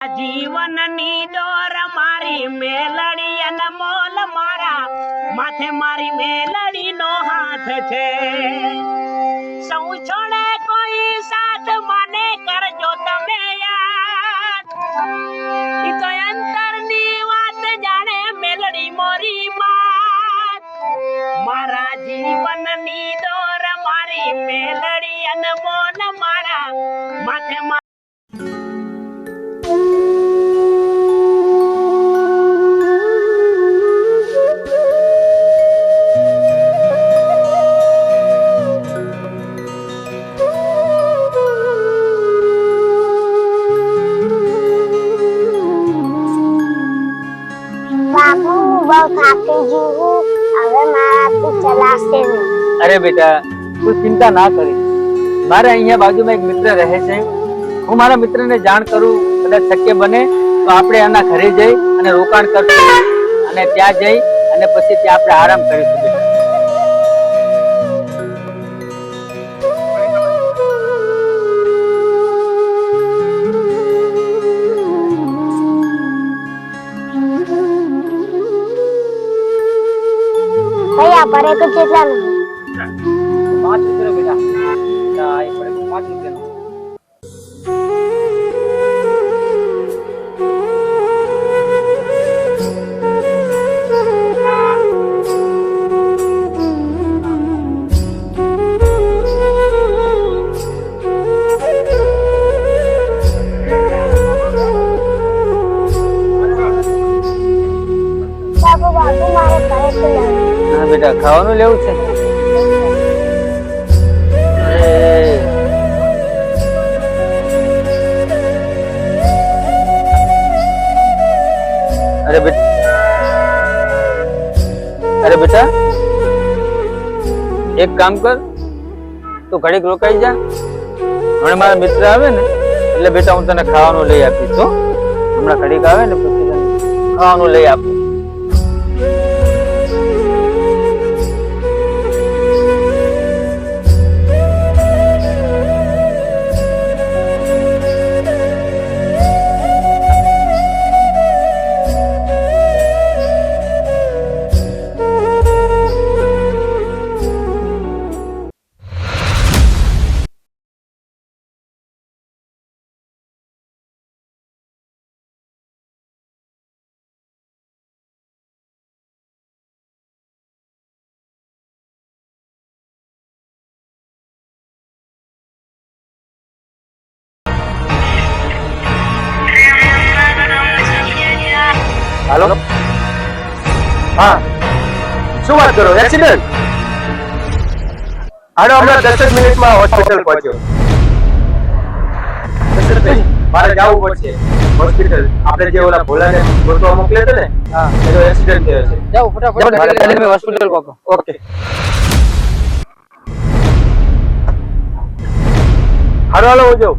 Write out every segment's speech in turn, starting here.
જીવનની દોર મારી મેલડી અને મોલ મારા માથે મારી મેલડી નો હાથ છે. સૌ છોડે કોઈ સાથ મને કરજો તમે યાદ. અરે બેટા, તું ચિંતા ના કરીશ મારે અહીંયા બાજુમાં એક મિત્ર રહે છે. હું મારા મિત્રને જાણ કરું, કદાચ શક્ય બને તો આપણે એના ઘરે જઈ અને રોકાણ કરશું. અને ત્યાં જઈ અને પછી ત્યાં આપણે આરામ કરીશું બેટા ભૈયા ભરે તો કેટલાનું પાંચ બેટા ખાવાનું લેવું છે? અરે, અરે બેટા એક કામ કર તું ઘડીક રોકાઈ જા. હમણાં મારા મિત્ર આવે ને એટલે બેટા હું તને ખાવાનું લઈ આપીશ તો હમણાં ઘડીક આવે ને ખાવાનું લઈ આપું હાલો? હા. શું વાત કરો? એક્સિડન્ટ હાલો હમણાં દસ જ મિનિટમાં હોસ્પિટલ પહોંચ્યો. મારે જવું પડશે. હોસ્પિટલ આપણે જે ઓલા ભોલાને ગોતવા મોકલ્યો છે ને એનો એક્સિડન્ટ થયો છે. જાઓ ફટાફટ. હોસ્પિટલ પહોંચો. ઓકે હાલો હાલો હું જાઉં.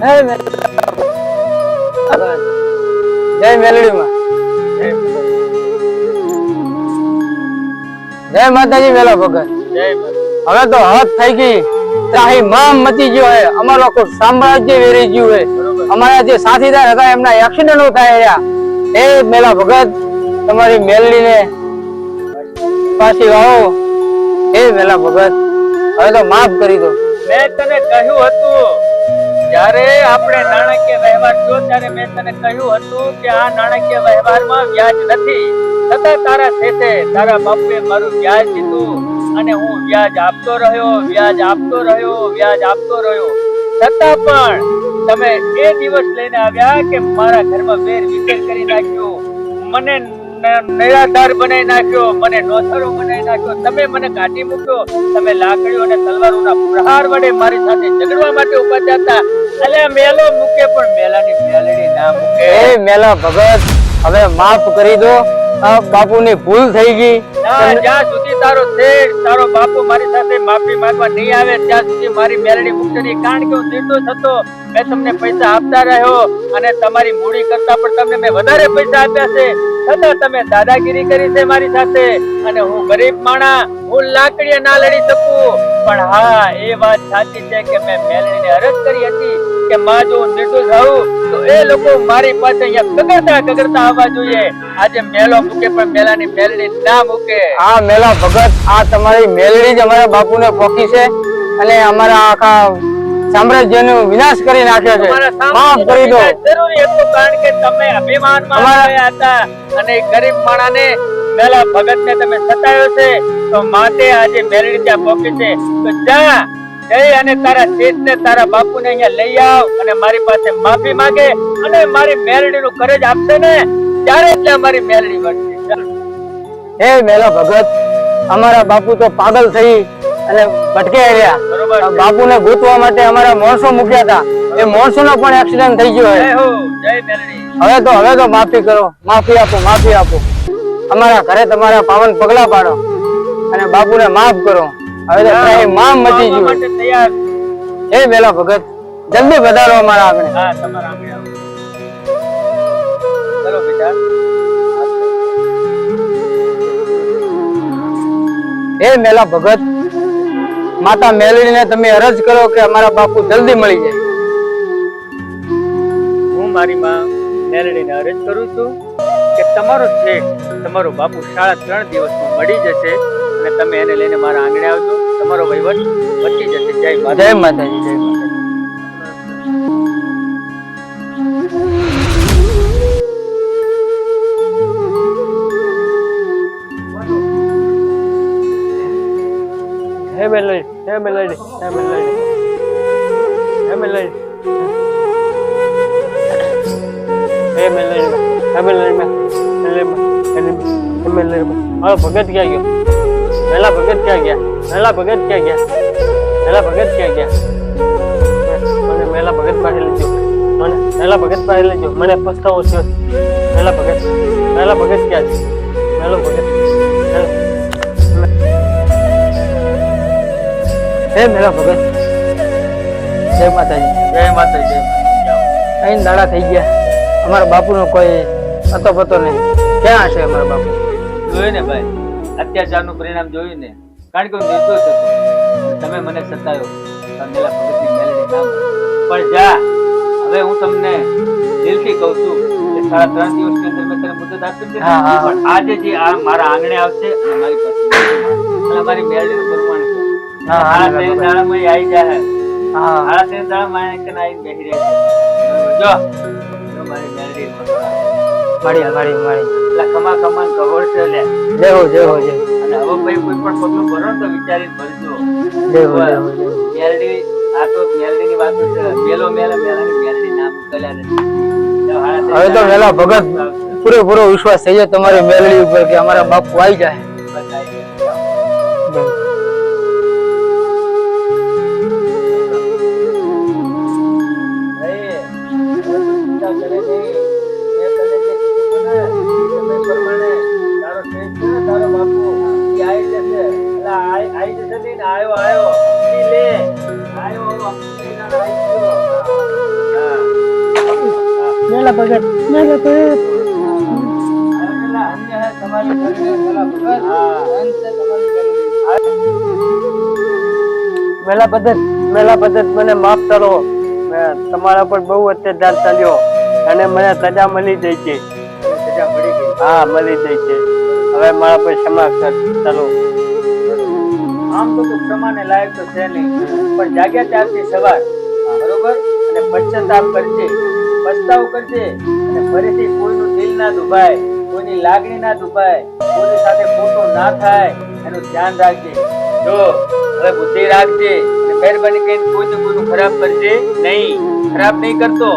હે મેલડી જય મેલડીમાં. જય માતાજી મેલા ભગત. હવે તો હદ થઈ ગઈ. ત્રાહી મામ મચી ગયો હે. અમારો સામ્રાજ્ય વેરી ગયું હે. અમારા જે સાથીદાર હતા એમના એક્સિડન્ટો થાય રહ્યા. એ મેલા ભગત તમારી મેલડીને પાછી આવો. એ મેલા ભગત હવે તો માફ કરી દો. મેં તને કહ્યું હતું જ્યારે આપણે નાણાકીય વ્યવહાર થયો ત્યારે મેં તને કહ્યું હતું કે આ નાણાકીય વ્યવહારમાં વ્યાજ નથી. છતાં તારા શેઠે તારા બાપુએ મારું વ્યાજ લીધું અને હું વ્યાજ આપતો રહ્યો, વ્યાજ આપતો રહ્યો, વ્યાજ આપતો રહ્યો. છતાં પણ તમે એ દિવસ લઈને આવ્યા કે મારા ઘરમાં વેર વિખેર કરી નાખ્યો. મને નિરાધાર બનાવી નાખ્યો, મને નોથરો બનાવી નાખ્યો. તમે મને કાઢી મૂક્યો. તમે લાકડીઓ અને તલવારોના પ્રહાર વડે મારી સાથે ઝઘડવા માટે ઊભા થયા હતા. અલે મેલો મૂકે પણ મેલાની મેલડી ના મૂકે. એ મેલા ભગત હવે માફ કરી દો. આ બાપુની ભૂલ થઈ ગઈ. જ્યાં સુધી તારો શેઠ તારો બાપુ મારી સાથે માફી માંગવા નહીં આવે ત્યાં સુધી મારી મેલડી મુક્ત નહીં કારણ કે હું નિર્દોષ હતો. મેં તમને પૈસા આપતા રહ્યો અને તમારી મૂડી કરતા પણ તમને મેં વધારે પૈસા આપ્યા છે. છતાં તમે દાદાગીરી કરી છે મારી સાથે અને હું ગરીબ માણા હું લાકડીએ ના લડી શકું. પણ હા એ વાત સાચી છે કે મેં મેલડીને અરજ કરી હતી કે માં જો નિર્દોષ આવું તો એ લોકો મારી પાસે અહીંયા કગરતા કગરતા આવવા જોઈએ. આજે મેલો મૂકે પણ મેલાની મેલડી ના મૂકે. આ મેલા ભગત આ તમારી મેલડી જ અમારા બાપુને પોકી છે અને અમારા આખા સામ્રાજ્યનો વિનાશ કરી નાખ્યો છે. માફ કરી દો. જરૂરી હતું કારણ કે તમે અભિમાનમાં અમારા- આવ્યા હતા અને ગરીબ માણાને મેલા ભગતને તમે સતાવ્યો છે. તો માતે આજે મેલડી ત્યાં પોકી છે. તો જા જઈ અને તારા શેઠને તારા બાપુને અહીંયા લઈ આવ અને મારી પાસે માફી માંગે અને મારી મેલડીનું કરજ આપશે ને. ત્યારે ત્યાં મારી મેલડી વધશે હે મેલો ભગત અમારા બાપુ તો પાગલ થઈ અને ભટકે રહ્યા. બાપુ ને બાપુને માટે અમારા માણસો મૂક્યા હતા. એ માણસોનો પણ એક્સિડન્ટ થઈ ગયો હવે તો હવે તો માફી કરો. માફી આપો માફી આપો. અમારા ઘરે તમારા પાવન પગલા પાડો અને બાપુને માફ કરો. હવે તો ત્રણેય મામ મચી ગયું. તૈયાર. એ વેલા ભગત જલ્દી વધારો અમારા આગળ હા તમારા આગળ આવો. ચલો બેટા. હે મેલા ભગત માતા મેલડીને તમે અરજ કરો કે અમારા બાપુ જલ્દી મળી જાય. હું મારી માં મેલડીને અરજ કરું છું કે તમારો શેઠ તમારો બાપુ સાડા ત્રણ દિવસમાં મળી જશે અને તમે એને લઈને મારા આંગણે આવજો. તમારો વહીવટ બચી જશે જય માતા જય માતાજી જય માતાજી. હે મેલડી હે મેલડી હે મેલડી હે મેલડી. હે મેલડી હે મેલડી હે મેલડી મારો ભગત ક્યાં ગયો? પહેલા ભગત ક્યાં ગયા? મેલા ભગત ક્યાં ગયા? મેલા ભગત ક્યાં ગયા? મને મેલા ભગત પાસે લેજો મને મેલા ભગત પાસે લેજો મને પસ્તાવો થયો. છે. મેલા ભગત. મેલા ભગત ક્યાં છે? મેલો ભગત. હે મેલા ભગત. જય માતાજી. જય માતાજી જય. અહીં દાડા થઈ ગયા. અમારા બાપુનો કોઈ અતો પતો નહીં. ક્યાં હશે અમારા બાપુ? જોયું ને ભાઈ? અત્યાચારનું પરિણામ જોયું ને? કારણ કે હું નિર્દોષ હતો. તમે મને સતાયો. મેલા ભગતની મેલડી નામ પણ જા હવે હું તમને દિલથી કહું છું કે સાડા ત્રણ દિવસની અંદર મેં તને મુદત આપી છે. પણ આજે જે આ મારા આંગણે આવશે અને મારી પાસે અને મારી મેલડીનું પ્રમાણ હા, હા, તે દાડામાં આવી જાય. હા હા. તે દાડામાં કને આવી બેહી રહે જો મારી મેલડી મારી મારી મારી. એટલે કમા કમાન કહોડ છે લે. જેવો જેવો અને હવે ભાઈ કોઈ પણ પગલું ભરો તો વિચારીને ભરજો. જય હો જય હો જય હો. મેલડી આ તો મેલડીની વાતો છે. મેલો મેલે મેલાની મેલડી નામ કલ્યા નથી. હવે તો વેલા ભગત પૂરેપૂરો વિશ્વાસ થઈ જાય તમારી મેલડી ઉપર કે અમારા બાપુ આવી જાય. ભગત મેલા ભગત મેલા મને માફ કરો. તમારા પર બહુ અત્યાચાર ચાલ્યો. અને મને સજા મળી જાય છે. સજા મળી ગઈ? હા મળી જાય છે. હવે મારા પર ક્ષમા કર ચાલો. આમ તો તું ક્ષમાને લાયક તો છે નહીં. પણ જાગ્યા ત્યારથી સવાર. બરોબર? અને પશ્ચાતાપ કરજે. પસ્તાવ કરજે અને ફરીથી કોઈનું દિલ ના દુભાય, કોઈની લાગણી ના દુભાય, કોઈની સાથે ખોટો ના થાય, એનું ધ્યાન રાખજે. જો, હવે બુદ્ધિ રાખજે મહેરબાની કરીને કોઈ કોઈનું ખરાબ કરજે નહીં. ખરાબ નહીં કરતો.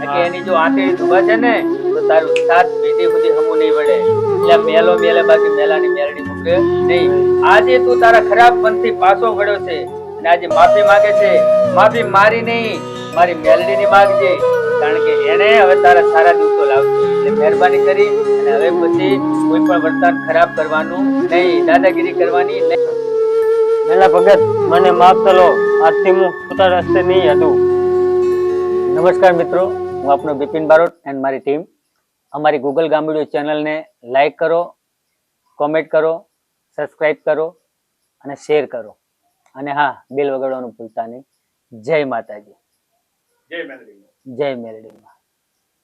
કે એની જો આંતેડી દુભા છે ને, તો તારું સાથ પેઢી સુધી હમું નહીં વળે. એટલે મેલો મેલે બાકી મેલાની મેલડી મૂકે નહીં. આજે તું તારા ખરાબ પંથી પાછો વળ્યો છે અને આજે માફી માંગે છે. માફી મારી નહીં, મારી મેલડીની માંગજે. કારણ કે એને હવે તારા સારા દિવસો લાવશે. એટલે મહેરબાની કરી અને હવે પછી કોઈ પણ વર્તન ખરાબ કરવાનું નહીં દાદાગીરી કરવાની નહીં. મેલા ભગત મને માફ કરો આજથી હું ખોટા રસ્તે નહીં હતું નમસ્કાર મિત્રો હું આપનો બિપિન બારોટ એન્ડ મારી ટીમ અમારી ગૂગલ ગામડીઓ ચેનલને લાઈક કરો કોમેન્ટ કરો સબસ્ક્રાઇબ કરો અને શેર કરો. અને હા બેલ વગાડવાનું ભૂલતા નહીં. જય માતાજી. જય મેલડી જય મેલડીમાં